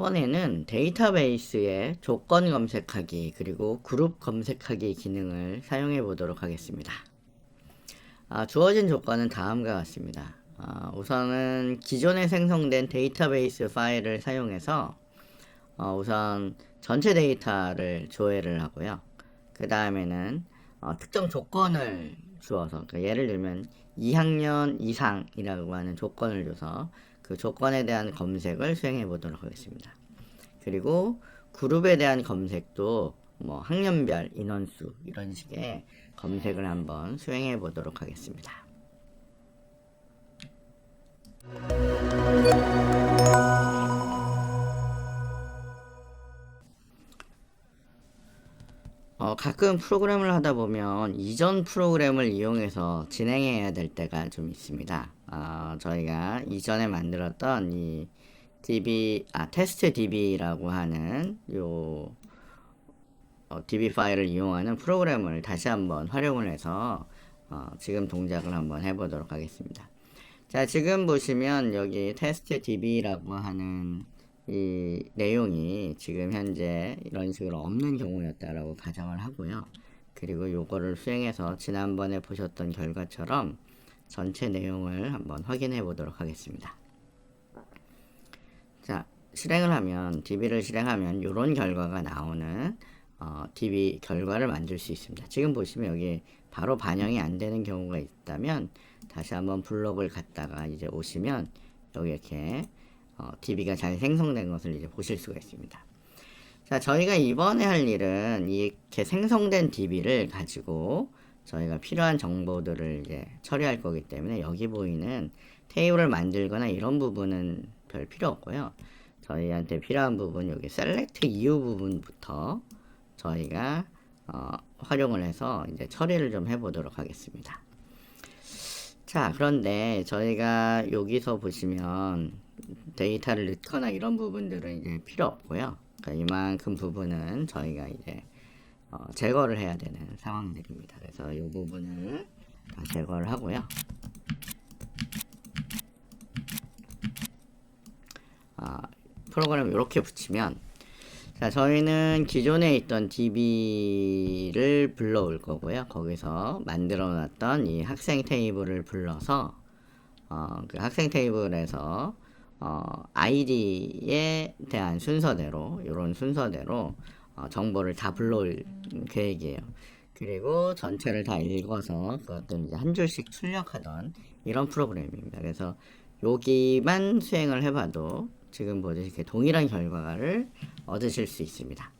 이번에는 데이터베이스의 조건 검색하기 그리고 그룹 검색하기 기능을 사용해 보도록 하겠습니다. 아, 주어진 조건은 다음과 같습니다. 아, 우선은 기존에 생성된 데이터베이스 파일을 사용해서 어, 우선 전체 데이터를 조회를 하고요. 그 다음에는 어, 특정 조건을 주어서 그러니까 예를 들면 2학년 이상이라고 하는 조건을 줘서 그 조건에 대한 검색을 수행해 보도록 하겠습니다. 그리고 그룹에 대한 검색도 뭐 학년별 인원수 이런 식의 검색을 한번 수행해 보도록 하겠습니다. 어, 가끔 프로그램을 하다 보면 이전 프로그램을 이용해서 진행해야 될 때가 좀 있습니다. 어, 저희가 이전에 만들었던 이 DB, 아, 테스트 DB라고 하는 요 어, DB 파일을 이용하는 프로그램을 다시 한번 활용을 해서 어, 지금 동작을 한번 해보도록 하겠습니다. 자, 지금 보시면 여기 테스트 DB라고 하는 이 내용이 지금 현재 이런 식으로 없는 경우였다라고 가정을 하고요. 그리고 요거를 수행해서 지난번에 보셨던 결과처럼 전체 내용을 한번 확인해 보도록 하겠습니다. 자, 실행을 하면 DB를 실행하면 이런 결과가 나오는 어, DB 결과를 만들 수 있습니다. 지금 보시면 여기 바로 반영이 안 되는 경우가 있다면 다시 한번 블록을 갖다가 이제 오시면 여기 이렇게 어, DB가 잘 생성된 것을 이제 보실 수가 있습니다. 자, 저희가 이번에 할 일은 이렇게 생성된 DB를 가지고 저희가 필요한 정보들을 이제 처리할 거기 때문에 여기 보이는 테이블을 만들거나 이런 부분은 별 필요 없고요. 저희한테 필요한 부분 여기 셀렉트 이후 부분부터 저희가 어, 활용을 해서 이제 처리를 좀 해보도록 하겠습니다. 자, 그런데 저희가 여기서 보시면 데이터를 넣거나 이런 부분들은 이제 필요 없고요. 그러니까 이만큼 부분은 저희가 이제 어, 제거를 해야 되는 상황들입니다. 그래서 이 부분을 다 제거를 하고요. 아, 프로그램을 이렇게 붙이면 자, 저희는 기존에 있던 DB를 불러올 거고요. 거기서 만들어 놨던 이 학생 테이블을 불러서 어, 그 학생 테이블에서 어, 아이디에 대한 순서대로 이런 순서대로 어, 정보를 다 불러올 계획이에요. 그리고 전체를 다 읽어서 그것들 이제 한 줄씩 출력하던 이런 프로그램입니다. 그래서 여기만 수행을 해봐도 지금 보듯이 이렇게 동일한 결과를 얻으실 수 있습니다.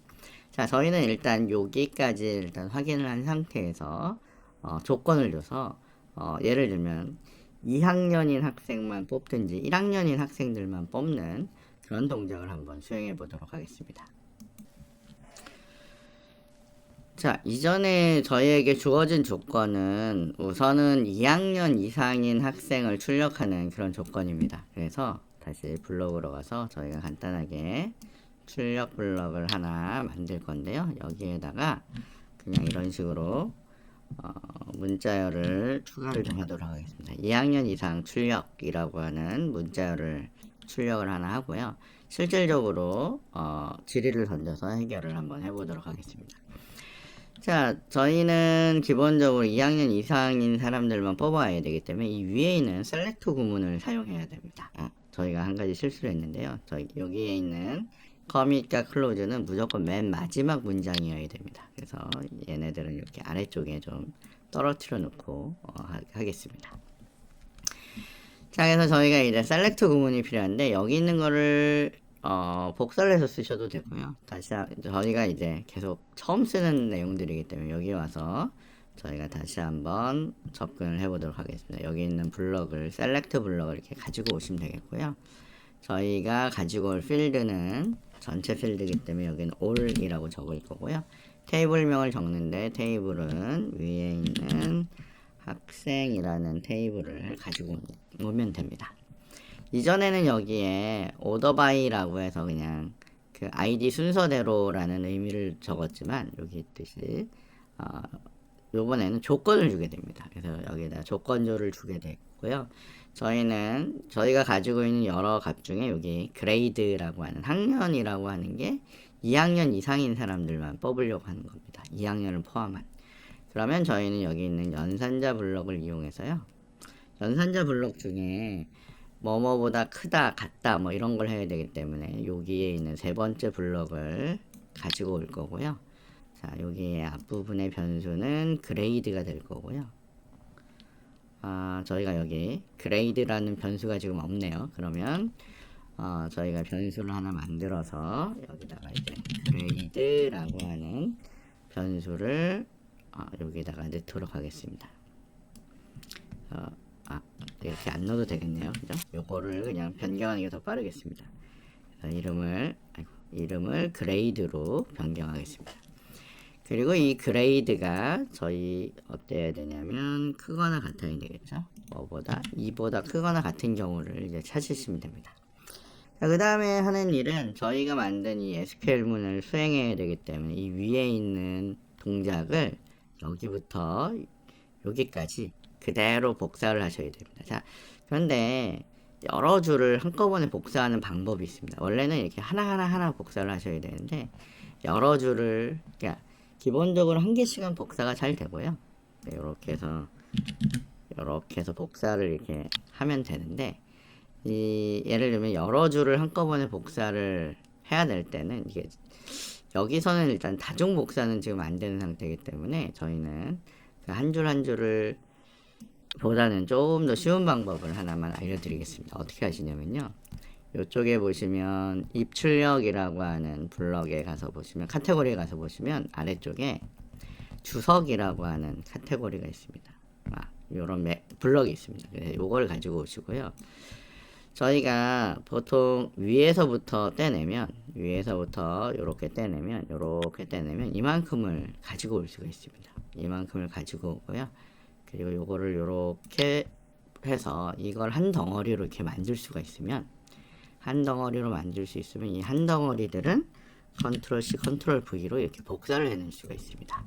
자, 저희는 일단 여기까지 일단 확인을 한 상태에서 어, 조건을 줘서 어, 예를 들면 2학년인 학생만 뽑든지 1학년인 학생들만 뽑는 그런 동작을 한번 수행해 보도록 하겠습니다. 자, 이전에 저희에게 주어진 조건은 우선은 2학년 이상인 학생을 출력하는 그런 조건입니다. 그래서 다시 블록으로 가서 저희가 간단하게 출력 블록을 하나 만들 건데요. 여기에다가 그냥 이런 식으로 어, 문자열을 추가를 좀 하도록 하겠습니다. 2학년 이상 출력이라고 하는 문자열을 출력을 하나 하고요. 실질적으로 어, 질의를 던져서 해결을 한번 해보도록 하겠습니다. 자, 저희는 기본적으로 2학년 이상인 사람들만 뽑아야 되기 때문에 이 위에 있는 셀렉트 구문을 사용해야 됩니다. 아, 저희가 한 가지 실수를 했는데요. 저희 여기에 있는 커밋과 클로즈는 무조건 맨 마지막 문장이어야 됩니다. 그래서 얘네들은 이렇게 아래쪽에 좀 떨어뜨려 놓고 어, 하, 겠습니다 자, 그래서 저희가 이제 셀렉트 구문이 필요한데 여기 있는 거를 어, 복사를 해서 쓰셔도 되고요. 다시 하, 저희가 이제 계속 처음 쓰는 내용들이기 때문에 여기 와서 저희가 다시 한번 접근을 해보도록 하겠습니다. 여기 있는 블럭을 셀렉트 블럭을 이렇게 가지고 오시면 되겠고요. 저희가 가지고 올 필드는 전체 필드이기 때문에 여기는 all이라고 적을 거고요. 테이블명을 적는데 테이블은 위에 있는 학생이라는 테이블을 가지고 오면 됩니다. 이전에는 여기에 오더바이라고 해서 그냥 그 아이디 순서대로라는 의미를 적었지만 여기 있듯이 어, 요번에는 조건을 주게 됩니다. 그래서 여기다 조건조를 주게 됐고요. 저희는 저희가 가지고 있는 여러 값 중에 여기 그레이드라고 하는 학년이라고 하는 게 2학년 이상인 사람들만 뽑으려고 하는 겁니다. 2학년을 포함한. 그러면 저희는 여기 있는 연산자 블럭을 이용해서요. 연산자 블럭 중에 뭐뭐보다 크다, 같다, 뭐 이런 걸 해야 되기 때문에 여기에 있는 세 번째 블럭을 가지고 올 거고요. 자, 여기에 앞부분의 변수는 그레이드가 될 거고요. 아, 저희가 여기 그레이드라는 변수가 지금 없네요. 그러면 어, 저희가 변수를 하나 만들어서 여기다가 이제 그레이드라고 하는 변수를 어, 여기다가 넣도록 하겠습니다. 어, 아, 이렇게 안 넣어도 되겠네요. 그죠? 요거를 그냥 변경하는 게 더 빠르겠습니다. 이름을, 아이고, 이름을 그레이드로 변경하겠습니다. 그리고 이 그레이드가 저희 어때야 되냐면 크거나 같아야 되겠죠. 뭐보다 2보다 크거나 같은 경우를 이제 찾으시면 됩니다. 그 다음에 하는 일은 저희가 만든 이 SQL문을 수행해야 되기 때문에 이 위에 있는 동작을 여기부터 여기까지 그대로 복사를 하셔야 됩니다. 자, 그런데 여러 줄을 한꺼번에 복사하는 방법이 있습니다. 원래는 이렇게 하나하나 하나 복사를 하셔야 되는데 여러 줄을 그러니까 기본적으로 한 개씩은 복사가 잘 되고요. 네, 이렇게 해서 이렇게 해서 복사를 이렇게 하면 되는데 이 예를 들면 여러 줄을 한꺼번에 복사를 해야 될 때는 이게 여기서는 일단 다중 복사는 지금 안 되는 상태이기 때문에 저희는 그한줄한 줄을 보다는 조금 더 쉬운 방법을 하나만 알려드리겠습니다. 어떻게 하시냐면요. 이쪽에 보시면 입출력이라고 하는 블럭에 가서 보시면 카테고리에 가서 보시면 아래쪽에 주석이라고 하는 카테고리가 있습니다. 아, 요런 매, 블럭이 있습니다. 요걸 가지고 오시고요. 저희가 보통 위에서부터 떼내면 위에서부터 이렇게 떼내면 이렇게 떼내면 이만큼을 가지고 올 수가 있습니다. 이만큼을 가지고 오고요. 그리고 요거를 이렇게 해서 이걸 한 덩어리로 이렇게 만들 수가 있으면 한 덩어리로 만들 수 있으면 이 한 덩어리들은 컨트롤 C, 컨트롤 V로 이렇게 복사를 해낼 수가 있습니다.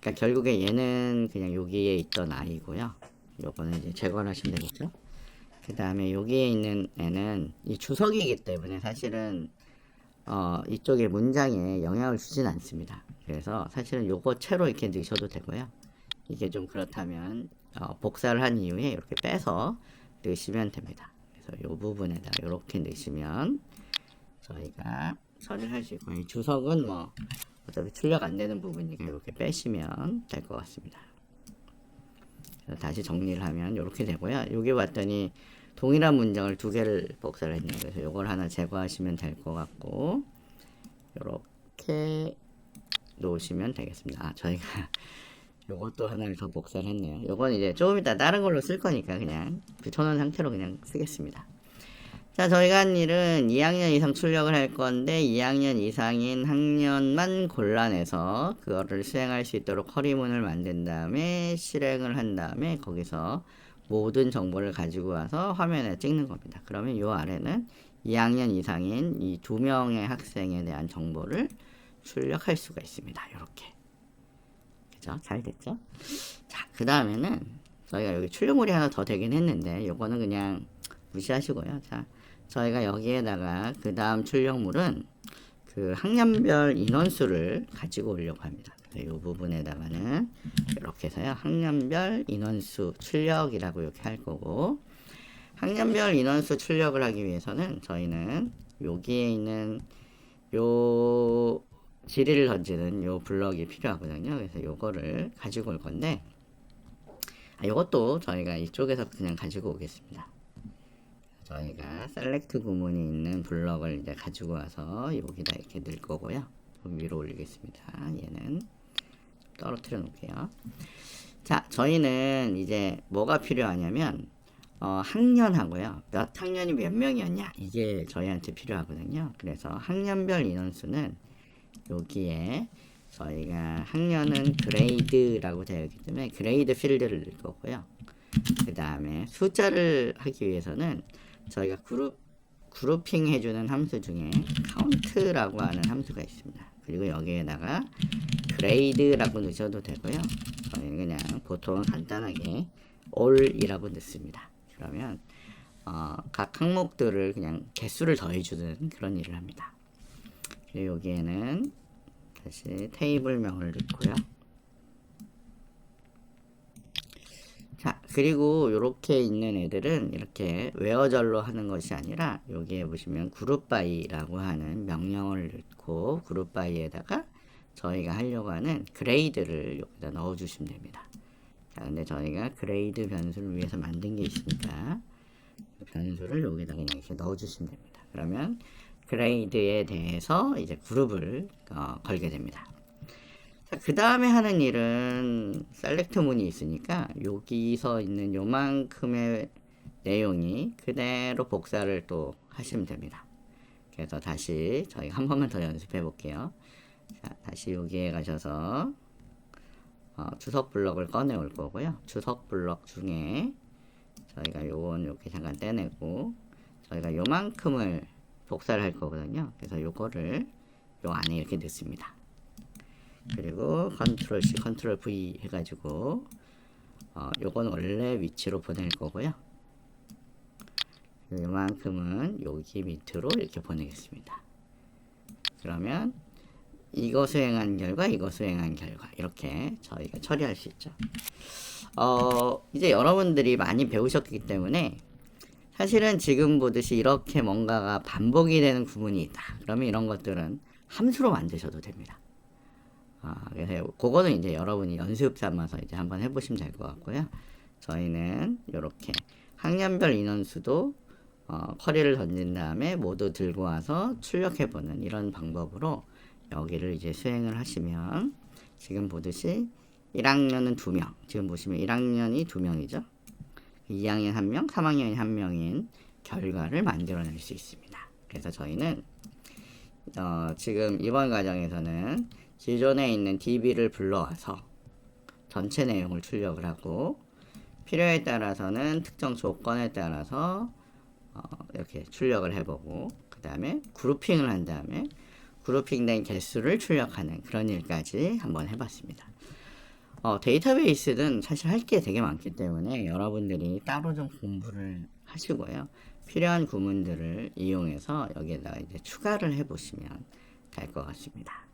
그러니까 결국에 얘는 그냥 여기에 있던 아이고요. 요거는 이제 제거를 하시면 되겠죠. 그 다음에 여기에 있는 애는 이 주석이기 때문에 사실은 어, 이쪽에 문장에 영향을 주진 않습니다. 그래서 사실은 요거 채로 이렇게 넣으셔도 되고요. 이게 좀 그렇다면 어, 복사를 한 이후에 이렇게 빼서 넣으시면 됩니다. 그래서 요 부분에다 이렇게 넣으시면 저희가 처리를 할수 있고 이 주석은 뭐 어차피 출력 안 되는 부분이니까 이렇게 빼시면 될 것 같습니다. 다시 정리를 하면 이렇게 되고요. 여기 왔더니 동일한 문장을 두 개를 복사를 했네요. 그래서 이걸 하나 제거하시면 될 것 같고 이렇게 놓으시면 되겠습니다. 아, 저희가 요것도 하나를 더 복사를 했네요. 요건 이제 조금 이따 다른 걸로 쓸 거니까 그냥 붙여놓은 상태로 그냥 쓰겠습니다. 자, 저희가 한 일은 2학년 이상 출력을 할 건데 2학년 이상인 학년만 골라내서 그거를 수행할 수 있도록 커리문을 만든 다음에 실행을 한 다음에 거기서 모든 정보를 가지고 와서 화면에 찍는 겁니다. 그러면 요 아래는 2학년 이상인 이 두 명의 학생에 대한 정보를 출력할 수가 있습니다. 이렇게. 그죠? 잘 됐죠? 자, 그 다음에는 저희가 여기 출력물이 하나 더 되긴 했는데 요거는 그냥 무시하시고요. 자, 저희가 여기에다가 그 다음 출력물은 그 학년별 인원수를 가지고 오려고 합니다. 이 부분에다가는 이렇게 해서요. 학년별 인원수 출력이라고 이렇게 할 거고 학년별 인원수 출력을 하기 위해서는 저희는 여기에 있는 요 지리를 던지는 요 블럭이 필요하거든요. 그래서 요거를 가지고 올 건데 아, 요것도 저희가 이쪽에서 그냥 가지고 오겠습니다. 저희가 셀렉트 구문이 있는 블럭을 이제 가지고 와서 여기다 이렇게 넣을 거고요. 좀 위로 올리겠습니다. 얘는 떨어뜨려 놓을게요. 자, 저희는 이제 뭐가 필요하냐면 어, 학년하고요. 몇 학년이 몇 명이었냐? 이게 저희한테 필요하거든요. 그래서 학년별 인원수는 여기에 저희가 학년은 그레이드라고 되어 있기 때문에 그레이드 필드를 넣을 거고요. 그 다음에 숫자를 하기 위해서는 저희가 그룹 그룹핑 해주는 함수 중에 카운트라고 하는 함수가 있습니다. 그리고 여기에다가 그레이드라고 넣으셔도 되고요. 저희는 그냥 보통 간단하게 all이라고 넣습니다. 그러면 어, 각 항목들을 그냥 개수를 더해주는 그런 일을 합니다. 여기에는 다시 테이블명을 넣고요. 자, 그리고 이렇게 있는 애들은 이렇게 웨어절로 하는 것이 아니라 여기에 보시면 그룹바이라고 하는 명령을 넣고 그룹바이에다가 저희가 하려고 하는 그레이드를 여기다 넣어주시면 됩니다. 자, 근데 저희가 그레이드 변수를 위해서 만든 게 있으니까 변수를 여기다 그냥 이렇게 넣어주시면 됩니다. 그러면 그레이드에 대해서 이제 그룹을 어, 걸게 됩니다. 그 다음에 하는 일은 셀렉트 문이 있으니까 여기서 있는 요만큼의 내용이 그대로 복사를 또 하시면 됩니다. 그래서 다시 저희가 한 번만 더 연습해 볼게요. 자, 다시 여기에 가셔서 어, 주석 블럭을 꺼내 올 거고요. 주석 블럭 중에 저희가 요건 이렇게 잠깐 떼내고 저희가 요만큼을 복사를 할 거거든요. 그래서 요거를 요 안에 이렇게 넣습니다. 그리고 컨트롤 C, 컨트롤 V 해가지고 어, 요건 원래 위치로 보낼 거고요. 요만큼은 여기 밑으로 이렇게 보내겠습니다. 그러면 이거 수행한 결과, 이거 수행한 결과 이렇게 저희가 처리할 수 있죠. 어, 이제 여러분들이 많이 배우셨기 때문에 사실은 지금 보듯이 이렇게 뭔가가 반복이 되는 구문이 있다. 그러면 이런 것들은 함수로 만드셔도 됩니다. 아, 그래서 그거는 이제 여러분이 연습 삼아서 이제 한번 해보시면 될 것 같고요. 저희는 이렇게 학년별 인원수도 어, 커리를 던진 다음에 모두 들고 와서 출력해보는 이런 방법으로 여기를 이제 수행을 하시면 지금 보듯이 1학년은 2명, 지금 보시면 1학년이 2명이죠. 2학년 1명, 3학년이 1명인 결과를 만들어낼 수 있습니다. 그래서 저희는 어, 지금 이번 과정에서는 기존에 있는 DB를 불러와서 전체 내용을 출력을 하고 필요에 따라서는 특정 조건에 따라서 어, 이렇게 출력을 해보고 그 다음에 그룹핑을 한 다음에 그룹핑된 개수를 출력하는 그런 일까지 한번 해봤습니다. 어, 데이터베이스는 사실 할 게 되게 많기 때문에 여러분들이 따로 좀 공부를 하시고요. 필요한 구문들을 이용해서 여기에다가 이제 추가를 해보시면 될 것 같습니다.